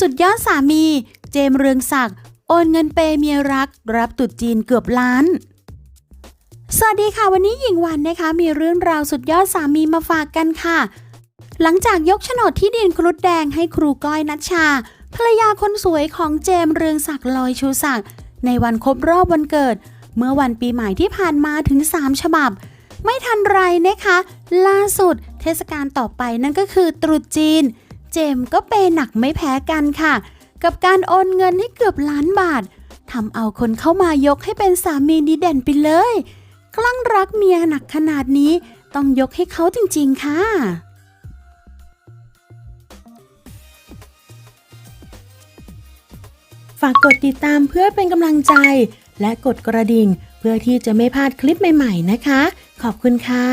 สุดยอดสามี เจมเรืองศักดิ์โอนเงินเปย์เมียรัก รับตรุดจีนเกือบล้าน สวัสดีค่ะ วันนี้หญิงวันนะคะ มีเรื่องราวสุดยอดสามีมาฝากกันค่ะ หลังจากยกโฉนดที่ดินครุฑแดงให้ครูก้อยนัชชา ภรรยาคนสวยของเจมเรืองศักดิ์ลอยชูศักดิ์ในวันครบรอบวันเกิด เมื่อวันปีใหม่ที่ผ่านมาถึง 3 ฉบับ ไม่ทันไรนะคะ ล่าสุด เทศกาลต่อไปนั่นก็คือตรุษจีน เจมก็เปย์หนักไม่แพ้กันค่ะ กับการโอนเงินให้เกือบล้านบาททำเอาคนเข้ามายกให้เป็นสามีดีเด่นไปเลย คลั่งรักเมียหนักขนาดนี้ต้องยกให้เขาจริงๆค่ะฝากกดติดตามเพื่อเป็นกำลังใจ และกดกระดิ่ง เพื่อที่จะไม่พลาดคลิปใหม่ ๆ นะคะ ขอบคุณค่ะ